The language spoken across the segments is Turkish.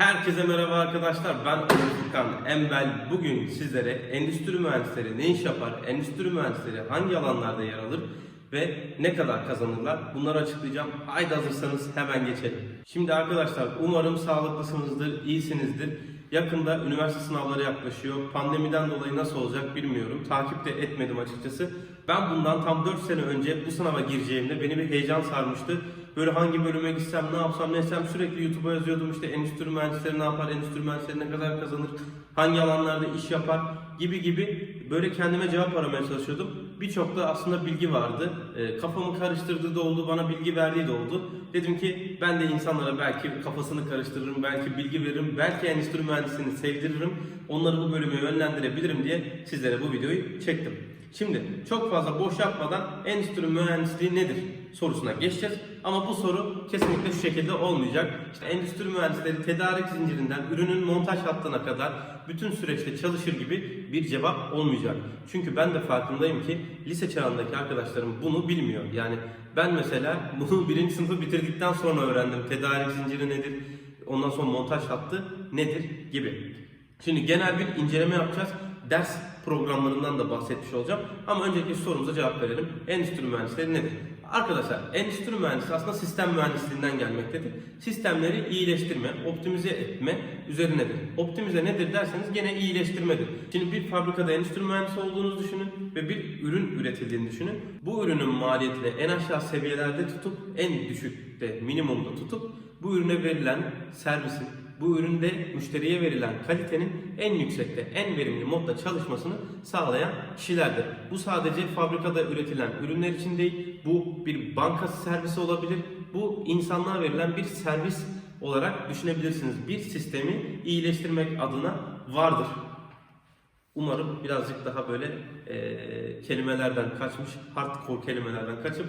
Herkese merhaba arkadaşlar. Ben Furkan Embel. Bugün sizlere endüstri mühendisleri ne iş yapar, endüstri mühendisleri hangi alanlarda yer alır ve ne kadar kazanırlar bunları açıklayacağım. Haydi hazırsanız hemen geçelim. Şimdi arkadaşlar umarım sağlıklısınızdır, iyisinizdir. Yakında üniversite sınavları yaklaşıyor. Pandemiden dolayı nasıl olacak bilmiyorum. Takip de etmedim açıkçası. Ben bundan tam 4 sene önce bu sınava gireceğimde beni bir heyecan sarmıştı. Böyle hangi bölüme gitsem, ne yapsam, ne etsem sürekli YouTube'a yazıyordum işte endüstri mühendisleri ne yapar, endüstri mühendisleri ne kadar kazanır, hangi alanlarda iş yapar gibi gibi böyle kendime cevap aramaya çalışıyordum. Birçok da aslında bilgi vardı. E, kafamı karıştırdığı da oldu, bana bilgi verdiği de oldu. Dedim ki ben de insanlara belki kafasını karıştırırım, belki bilgi veririm, belki endüstri mühendisliğini sevdiririm, onları bu bölüme yönlendirebilirim diye sizlere bu videoyu çektim. Şimdi çok fazla boş yapmadan endüstri mühendisliği nedir sorusuna geçeceğiz. Ama bu soru kesinlikle şu şekilde olmayacak. İşte endüstri mühendisleri tedarik zincirinden ürünün montaj hattına kadar bütün süreçte çalışır gibi bir cevap olmayacak. Çünkü ben de farkındayım ki lise çağındaki arkadaşlarım bunu bilmiyor. Yani ben mesela bunu birinci sınıfı bitirdikten sonra öğrendim. Tedarik zinciri nedir? Ondan sonra montaj hattı nedir gibi. Şimdi genel bir inceleme yapacağız. Ders programlarından da bahsetmiş olacağım. Ama önceki sorumuza cevap verelim. Endüstri mühendisleri nedir? Arkadaşlar endüstri mühendisliği aslında sistem mühendisliğinden gelmektedir. Sistemleri iyileştirme, optimize etme üzerinedir. Optimize nedir derseniz gene iyileştirmedir. Şimdi bir fabrikada endüstri mühendisi olduğunuzu düşünün ve bir ürün üretildiğini düşünün. Bu ürünün maliyetini en aşağı seviyelerde tutup en düşükte, minimumda tutup bu ürüne verilen servisin bu üründe müşteriye verilen kalitenin en yüksekte, en verimli modda çalışmasını sağlayan kişilerdir. Bu sadece fabrikada üretilen ürünler için değil, bu bir bankası servisi olabilir, bu insanlığa verilen bir servis olarak düşünebilirsiniz. Bir sistemi iyileştirmek adına vardır. Umarım birazcık daha böyle e, kelimelerden kaçmış, hardcore kelimelerden kaçıp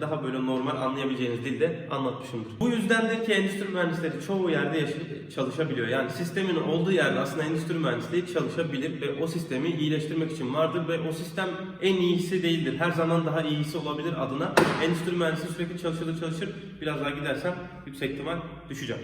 daha böyle normal anlayabileceğiniz dilde anlatmışımdır. Bu yüzdendir ki endüstri mühendisleri çoğu yerde yaşayıp çalışabiliyor. Yani sistemin olduğu yerde aslında endüstri mühendisliği çalışabilir ve o sistemi iyileştirmek için vardır ve o sistem en iyisi değildir. Her zaman daha iyisi olabilir adına endüstri mühendisliği sürekli çalışır çalışır. Biraz daha gidersem yüksek ihtimal düşeceğim.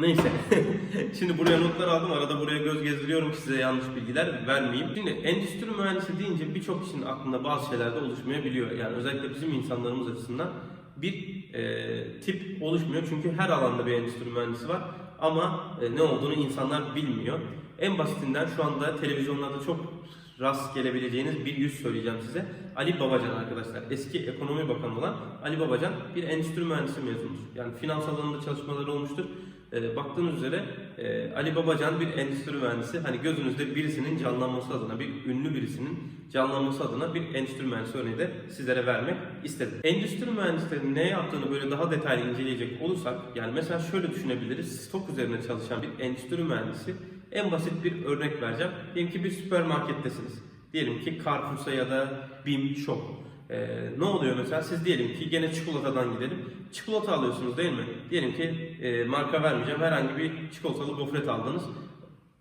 Neyse. Şimdi buraya notlar aldım. Arada buraya göz gezdiriyorum ki size yanlış bilgiler vermeyeyim. Şimdi endüstri mühendisi deyince birçok kişinin aklında bazı şeyler de oluşmayabiliyor. Yani özellikle bizim insanlarımız açısından bir e, tip oluşmuyor. Çünkü her alanda bir endüstri mühendisi var. Ama e, ne olduğunu insanlar bilmiyor. En basitinden şu anda televizyonlarda çok rast gelebileceğiniz bir yüz söyleyeceğim size. Ali Babacan arkadaşlar. Eski ekonomi bakanı olan Ali Babacan bir endüstri mühendisi mezunudur. Yani finans alanında çalışmaları olmuştur. E, baktığınız üzere e, Ali Babacan bir endüstri mühendisi. Hani gözünüzde birisinin canlanması adına, bir ünlü birisinin canlanması adına bir endüstri mühendisi örneği de sizlere vermek istedim. Endüstri mühendislerinin ne yaptığını böyle daha detaylı inceleyecek olursak, yani mesela şöyle düşünebiliriz. Stok üzerine çalışan bir endüstri mühendisi en basit bir örnek vereceğim. Diyelim ki bir süpermarkettesiniz. Diyelim ki Carrefour'sa ya da BİM Shop. Ee, ne oluyor mesela siz diyelim ki gene çikolatadan gidelim. Çikolata alıyorsunuz değil mi? Diyelim ki e, marka vermeyeceğim herhangi bir çikolatalı gofret aldınız.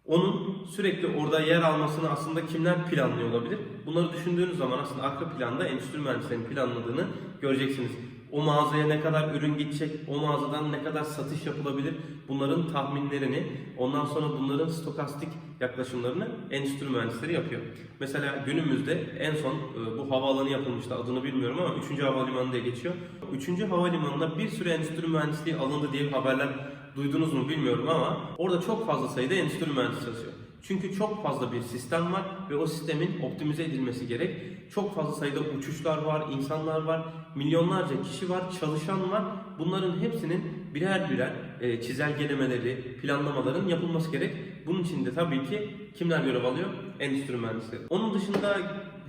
Onun sürekli orada yer almasını aslında kimler planlıyor olabilir? Bunları düşündüğünüz zaman aslında arka planda endüstri mühendislerinin planladığını göreceksiniz. O mağazaya ne kadar ürün gidecek, o mağazadan ne kadar satış yapılabilir bunların tahminlerini, ondan sonra bunların stokastik yaklaşımlarını endüstri mühendisleri yapıyor. Mesela günümüzde en son e, bu havaalanı yapılmıştı adını bilmiyorum ama 3. havalimanı diye geçiyor. 3. havalimanına bir sürü endüstri mühendisliği alındı diye haberler duydunuz mu bilmiyorum ama orada çok fazla sayıda endüstri mühendisi çalışıyor. Çünkü çok fazla bir sistem var ve o sistemin optimize edilmesi gerek. Çok fazla sayıda uçuşlar var, insanlar var, milyonlarca kişi var, çalışan var. Bunların hepsinin birer birer e, çizelgelemeleri, planlamaların yapılması gerek. Bunun için de tabii ki kimler görev alıyor? Endüstri mühendisleri. Onun dışında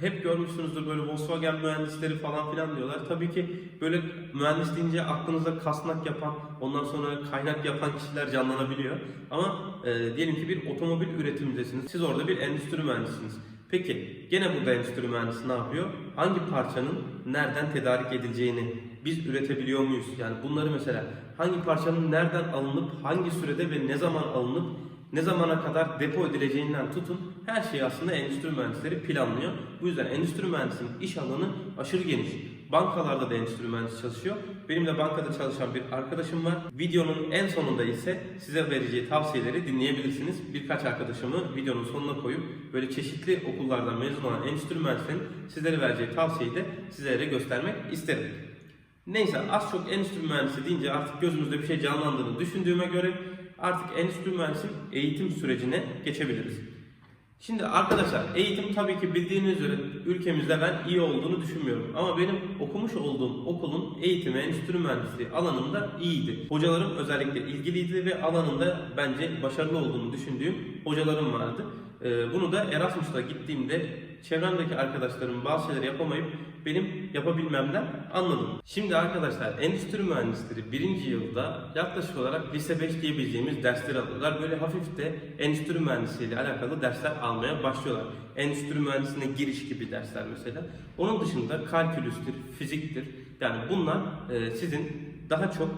hep görmüşsünüzdür böyle Volkswagen mühendisleri falan filan diyorlar. Tabii ki böyle mühendis deyince aklınıza kasnak yapan, ondan sonra kaynak yapan kişiler canlanabiliyor. Ama e, diyelim ki bir otomobil üretimindesiniz. Siz orada bir endüstri mühendisiniz. Peki gene burada endüstri mühendisi ne yapıyor? Hangi parçanın nereden tedarik edileceğini biz üretebiliyor muyuz? Yani bunları mesela hangi parçanın nereden alınıp hangi sürede ve ne zaman alınıp ne zamana kadar depo edileceğinden tutun her şeyi aslında endüstri mühendisleri planlıyor. Bu yüzden endüstri mühendisinin iş alanı aşırı geniş. bankalarda da endüstri mühendisi çalışıyor. Benim de bankada çalışan bir arkadaşım var. Videonun en sonunda ise size vereceği tavsiyeleri dinleyebilirsiniz. Birkaç arkadaşımı videonun sonuna koyup böyle çeşitli okullardan mezun olan endüstri mühendislerinin sizlere vereceği tavsiyeyi de sizlere göstermek isterim. Neyse az çok endüstri mühendisi deyince artık gözümüzde bir şey canlandığını düşündüğüme göre artık endüstri mühendisinin eğitim sürecine geçebiliriz. Şimdi arkadaşlar eğitim tabii ki bildiğiniz üzere ülkemizde ben iyi olduğunu düşünmüyorum. Ama benim okumuş olduğum okulun eğitimi endüstri mühendisliği alanında iyiydi. Hocalarım özellikle ilgiliydi ve alanında bence başarılı olduğunu düşündüğüm hocalarım vardı. Ee, Bunu da Erasmus'ta gittiğimde çevremdeki arkadaşlarım bazı şeyleri yapamayıp benim yapabilmemden anladım. Şimdi arkadaşlar endüstri mühendisleri birinci yılda yaklaşık olarak lise 5 diyebileceğimiz dersleri alıyorlar. Böyle hafif de endüstri mühendisliği ile alakalı dersler almaya başlıyorlar. Endüstri mühendisliğine giriş gibi dersler mesela. Onun dışında kalkülüstür, fiziktir. Yani bunlar e, sizin daha çok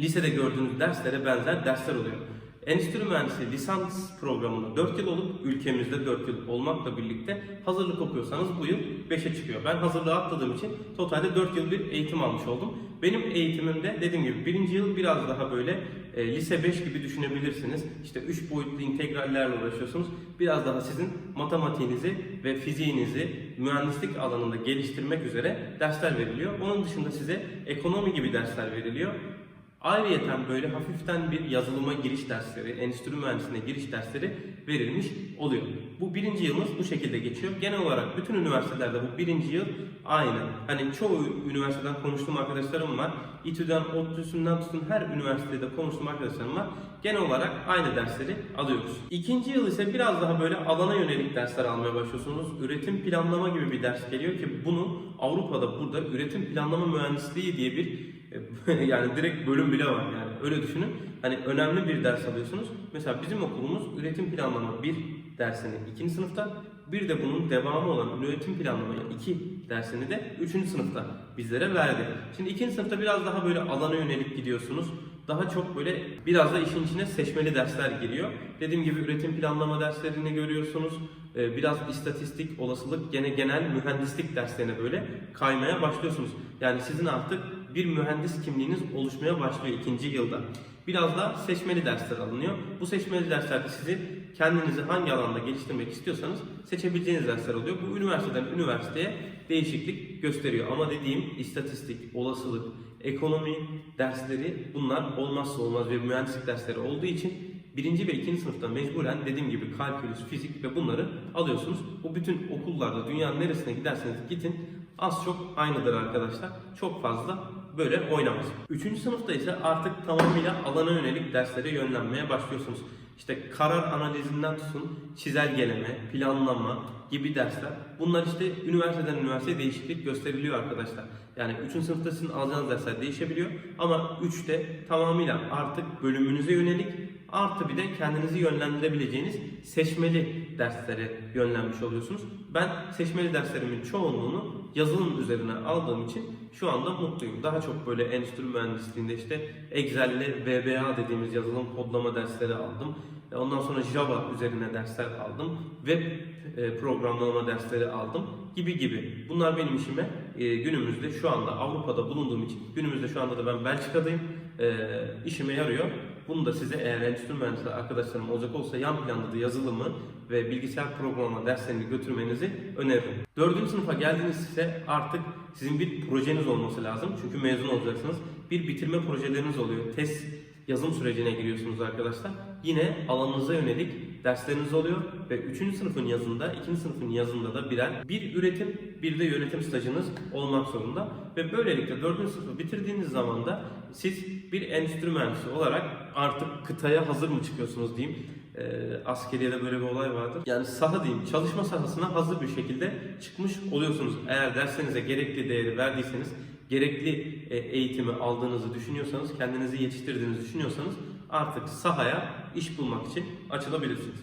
lisede gördüğünüz derslere benzer dersler oluyor. Endüstri mühendisliği lisans programında 4 yıl olup ülkemizde 4 yıl olmakla birlikte hazırlık okuyorsanız bu yıl 5'e çıkıyor. Ben hazırlığı atladığım için totalde 4 yıl bir eğitim almış oldum. Benim eğitimimde dediğim gibi birinci yıl biraz daha böyle e, lise 5 gibi düşünebilirsiniz. İşte 3 boyutlu integrallerle uğraşıyorsunuz. Biraz daha sizin matematiğinizi ve fiziğinizi mühendislik alanında geliştirmek üzere dersler veriliyor. Onun dışında size ekonomi gibi dersler veriliyor. Ayrıyeten böyle hafiften bir yazılıma giriş dersleri, endüstri mühendisliğine giriş dersleri verilmiş oluyor. Bu birinci yılımız bu şekilde geçiyor. Genel olarak bütün üniversitelerde bu birinci yıl aynı. Hani çoğu üniversiteden konuştuğum arkadaşlarım var. İTÜ'den, ODTÜ'sünden tutun her üniversitede konuştuğum arkadaşlarım var. Genel olarak aynı dersleri alıyoruz. İkinci yıl ise biraz daha böyle alana yönelik dersler almaya başlıyorsunuz. Üretim planlama gibi bir ders geliyor ki bunu Avrupa'da burada üretim planlama mühendisliği diye bir yani direkt bölüm bile var yani öyle düşünün. Hani önemli bir ders alıyorsunuz. Mesela bizim okulumuz üretim planlama bir dersini ikinci sınıfta bir de bunun devamı olan üretim planlama 2 dersini de 3. sınıfta bizlere verdi. Şimdi ikinci sınıfta biraz daha böyle alana yönelik gidiyorsunuz. Daha çok böyle biraz da işin içine seçmeli dersler giriyor. Dediğim gibi üretim planlama derslerini görüyorsunuz. Ee, Biraz istatistik, olasılık, gene genel mühendislik derslerine böyle kaymaya başlıyorsunuz. Yani sizin artık bir mühendis kimliğiniz oluşmaya başlıyor ikinci yılda. Biraz da seçmeli dersler alınıyor. Bu seçmeli derslerde sizi kendinizi hangi alanda geliştirmek istiyorsanız seçebileceğiniz dersler oluyor. Bu üniversiteden üniversiteye değişiklik gösteriyor. Ama dediğim istatistik, olasılık, ekonomi dersleri bunlar olmazsa olmaz ve mühendislik dersleri olduğu için birinci ve ikinci sınıfta mecburen dediğim gibi kalkülüs, fizik ve bunları alıyorsunuz. Bu bütün okullarda dünyanın neresine giderseniz gidin az çok aynıdır arkadaşlar. Çok fazla böyle oynamaz. Üçüncü sınıfta ise artık tamamıyla alana yönelik derslere yönlenmeye başlıyorsunuz. İşte karar analizinden tutun, çizelgeleme, planlama gibi dersler. Bunlar işte üniversiteden üniversiteye değişiklik gösteriliyor arkadaşlar. Yani 3. sınıfta sizin alacağınız dersler değişebiliyor. Ama 3'te tamamıyla artık bölümünüze yönelik artı bir de kendinizi yönlendirebileceğiniz seçmeli derslere yönlenmiş oluyorsunuz. Ben seçmeli derslerimin çoğunluğunu yazılım üzerine aldığım için şu anda mutluyum. Daha çok böyle endüstri mühendisliğinde işte Excel'le VBA dediğimiz yazılım kodlama dersleri aldım. E, Ondan sonra Java üzerine dersler aldım. Web e, programlama dersleri aldım gibi gibi. Bunlar benim işime e, günümüzde şu anda Avrupa'da bulunduğum için günümüzde şu anda da ben Belçika'dayım. İşime yarıyor. Bunu da size eğer endüstri mühendisleri arkadaşlarım olacak olsa yan planda da yazılımı ve bilgisayar programlama derslerini götürmenizi öneririm. Dördüncü sınıfa geldiğiniz ise artık sizin bir projeniz olması lazım. Çünkü mezun olacaksınız. Bir bitirme projeleriniz oluyor. Test yazım sürecine giriyorsunuz arkadaşlar. Yine alanınıza yönelik dersleriniz oluyor ve 3. sınıfın yazında, 2. sınıfın yazında da birer bir üretim, bir de yönetim stajınız olmak zorunda ve böylelikle 4. sınıfı bitirdiğiniz zaman da siz bir endüstri mühendisi olarak artık kıtaya hazır mı çıkıyorsunuz diyeyim. E, askeriyede böyle bir olay vardır. Yani saha diyeyim, çalışma sahasına hazır bir şekilde çıkmış oluyorsunuz. Eğer derslerinize gerekli değeri verdiyseniz, gerekli e, eğitimi aldığınızı düşünüyorsanız, kendinizi yetiştirdiğinizi düşünüyorsanız artık sahaya iş bulmak için açılabilirsiniz.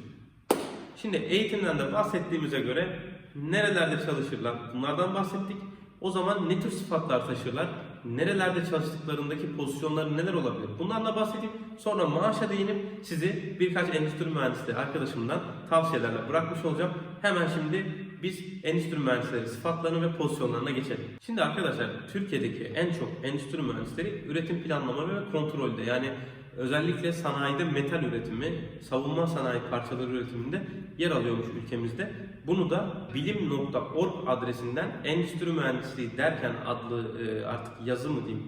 Şimdi eğitimden de bahsettiğimize göre nerelerde çalışırlar? Bunlardan bahsettik. O zaman ne tür sıfatlar taşırlar? Nerelerde çalıştıklarındaki pozisyonları neler olabilir? Bunlarla bahsedeyim. Sonra maaşa değinip sizi birkaç endüstri mühendisliği arkadaşımdan tavsiyelerle bırakmış olacağım. Hemen şimdi biz endüstri mühendisleri sıfatlarına ve pozisyonlarına geçelim. Şimdi arkadaşlar Türkiye'deki en çok endüstri mühendisleri üretim planlama ve kontrolde yani özellikle sanayide metal üretimi, savunma sanayi parçaları üretiminde yer alıyormuş ülkemizde. Bunu da bilim.org adresinden endüstri mühendisliği derken adlı e, artık yazı mı diyeyim,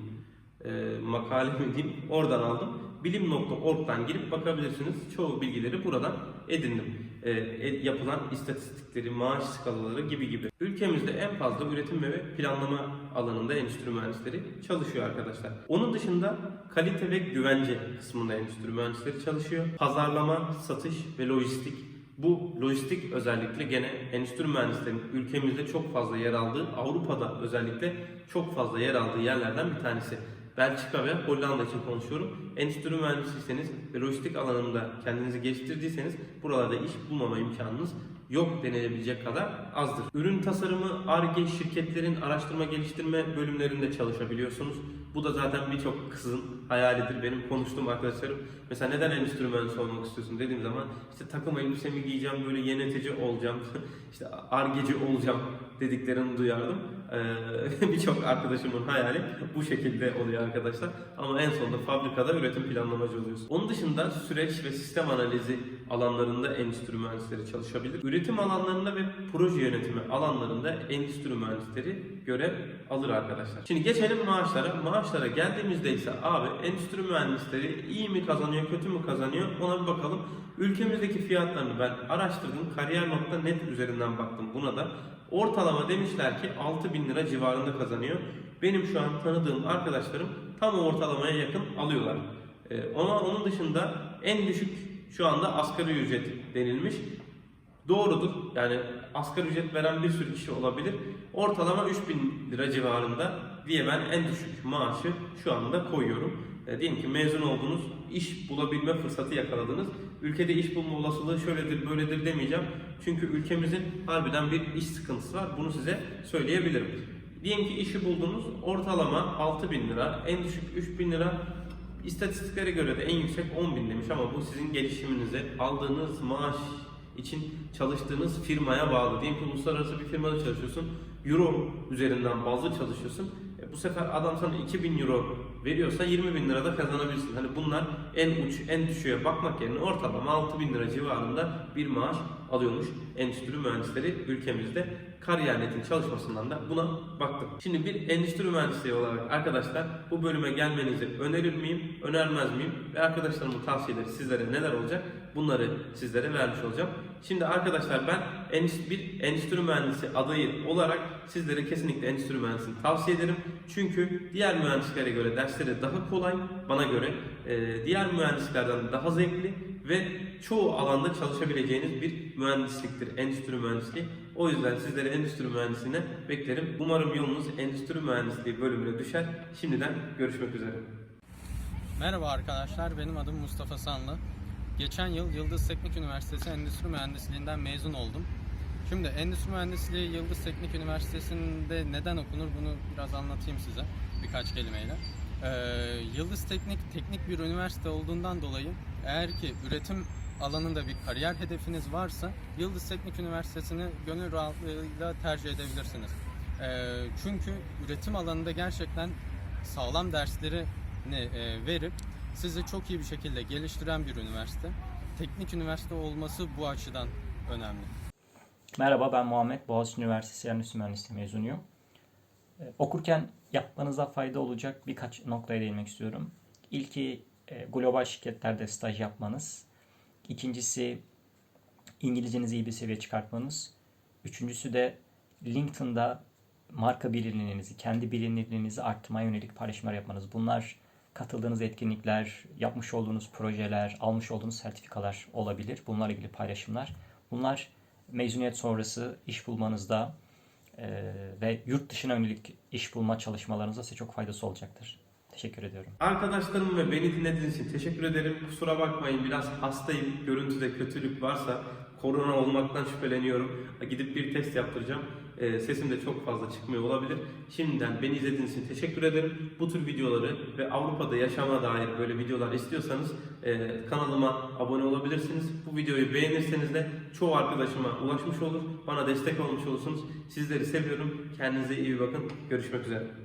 e, makale mi diyeyim oradan aldım. Bilim.org'dan girip bakabilirsiniz. Çoğu bilgileri buradan edindim. E, e, yapılan istatistikleri, maaş skalaları gibi gibi. Ülkemizde en fazla üretim ve planlama alanında endüstri mühendisleri çalışıyor arkadaşlar. Onun dışında kalite ve güvence kısmında endüstri mühendisleri çalışıyor. Pazarlama, satış ve lojistik bu lojistik özellikle gene endüstri mühendislerinin ülkemizde çok fazla yer aldığı, Avrupa'da özellikle çok fazla yer aldığı yerlerden bir tanesi. Belçika ve Hollanda için konuşuyorum. Endüstri mühendisiyseniz ve lojistik alanında kendinizi geliştirdiyseniz buralarda iş bulmama imkanınız yok denilebilecek kadar azdır. Ürün tasarımı, ARGE şirketlerin araştırma geliştirme bölümlerinde çalışabiliyorsunuz. Bu da zaten birçok kızın hayalidir. Benim konuştuğum arkadaşlarım mesela neden endüstri mühendisi olmak istiyorsun dediğim zaman işte takım elbisemi giyeceğim, böyle yönetici olacağım, işte ARGE'ci olacağım dediklerini duyardım. Ee, birçok arkadaşımın hayali bu şekilde oluyor arkadaşlar. Ama en sonunda fabrikada üretim planlamacı oluyorsun. Onun dışında süreç ve sistem analizi alanlarında endüstri mühendisleri çalışabilir. Üretim alanlarında ve proje yönetimi alanlarında endüstri mühendisleri görev alır arkadaşlar. Şimdi geçelim maaşlara. Maaşlara geldiğimizde ise abi endüstri mühendisleri iyi mi kazanıyor, kötü mü kazanıyor ona bir bakalım. Ülkemizdeki fiyatlarını ben araştırdım. Kariyer.net üzerinden baktım buna da. Ortalama demişler ki 6000 lira civarında kazanıyor. Benim şu an tanıdığım arkadaşlarım tam ortalamaya yakın alıyorlar. Ee, ona onun dışında en düşük şu anda asgari ücret denilmiş. Doğrudur. Yani asgari ücret veren bir sürü kişi olabilir. Ortalama 3000 lira civarında diye ben en düşük maaşı şu anda koyuyorum. E, diyelim ki mezun oldunuz, iş bulabilme fırsatı yakaladınız. Ülkede iş bulma olasılığı şöyledir, böyledir demeyeceğim. Çünkü ülkemizin harbiden bir iş sıkıntısı var. Bunu size söyleyebilirim. Diyelim ki işi buldunuz, ortalama 6000 lira, en düşük 3000 lira. İstatistiklere göre de en yüksek 10.000 demiş ama bu sizin gelişiminize, aldığınız maaş için çalıştığınız firmaya bağlı. Diyelim ki uluslararası bir firmada çalışıyorsun. Euro üzerinden bazlı çalışıyorsun. E, bu sefer adam sana 2000 euro veriyorsa 20 bin lira da kazanabilirsin. Hani bunlar en uç, en düşüğe bakmak yerine ortalama 6 bin lira civarında bir maaş alıyormuş endüstri mühendisleri ülkemizde. Kariyernetin çalışmasından da buna baktık. Şimdi bir endüstri mühendisliği olarak arkadaşlar bu bölüme gelmenizi önerir miyim, önermez miyim? Ve arkadaşlarımın tavsiyeleri sizlere neler olacak? Bunları sizlere vermiş olacağım. Şimdi arkadaşlar ben bir endüstri mühendisi adayı olarak sizlere kesinlikle endüstri mühendisliğini tavsiye ederim. Çünkü diğer mühendisliklere göre dersleri daha kolay, bana göre e, diğer mühendisliklerden daha zevkli ve çoğu alanda çalışabileceğiniz bir mühendisliktir endüstri mühendisliği. O yüzden sizleri endüstri mühendisliğine beklerim. Umarım yolunuz endüstri mühendisliği bölümüne düşer. Şimdiden görüşmek üzere. Merhaba arkadaşlar, benim adım Mustafa Sanlı. Geçen yıl Yıldız Teknik Üniversitesi Endüstri Mühendisliğinden mezun oldum. Şimdi Endüstri Mühendisliği Yıldız Teknik Üniversitesi'nde neden okunur bunu biraz anlatayım size birkaç kelimeyle. Ee, Yıldız Teknik teknik bir üniversite olduğundan dolayı eğer ki üretim alanında bir kariyer hedefiniz varsa Yıldız Teknik Üniversitesi'ni gönül rahatlığıyla tercih edebilirsiniz. Ee, çünkü üretim alanında gerçekten sağlam dersleri e, verip sizi çok iyi bir şekilde geliştiren bir üniversite. Teknik üniversite olması bu açıdan önemli. Merhaba ben Muhammed Boğaziçi Üniversitesi Endüstri Mühendisliği mezunuyum. Ee, Okurken yapmanıza fayda olacak birkaç noktaya değinmek istiyorum. İlki e, global şirketlerde staj yapmanız. İkincisi İngilizcenizi iyi bir seviye çıkartmanız. Üçüncüsü de LinkedIn'da marka bilinirliğinizi, kendi bilinirliğinizi arttırmaya yönelik paylaşımlar yapmanız. Bunlar katıldığınız etkinlikler, yapmış olduğunuz projeler, almış olduğunuz sertifikalar olabilir. Bunlarla ilgili paylaşımlar. Bunlar mezuniyet sonrası iş bulmanızda e, ve yurt dışına yönelik iş bulma çalışmalarınızda size çok faydası olacaktır. Teşekkür ediyorum. Arkadaşlarım ve beni dinlediğiniz için teşekkür ederim. Kusura bakmayın biraz hastayım. Görüntüde kötülük varsa korona olmaktan şüpheleniyorum. Gidip bir test yaptıracağım. E, sesim de çok fazla çıkmıyor olabilir. Şimdiden beni izlediğiniz için teşekkür ederim. Bu tür videoları ve Avrupa'da yaşama dair böyle videolar istiyorsanız e, kanalıma abone olabilirsiniz. Bu videoyu beğenirseniz de çoğu arkadaşıma ulaşmış olur. Bana destek olmuş olursunuz. Sizleri seviyorum. Kendinize iyi bakın. Görüşmek üzere.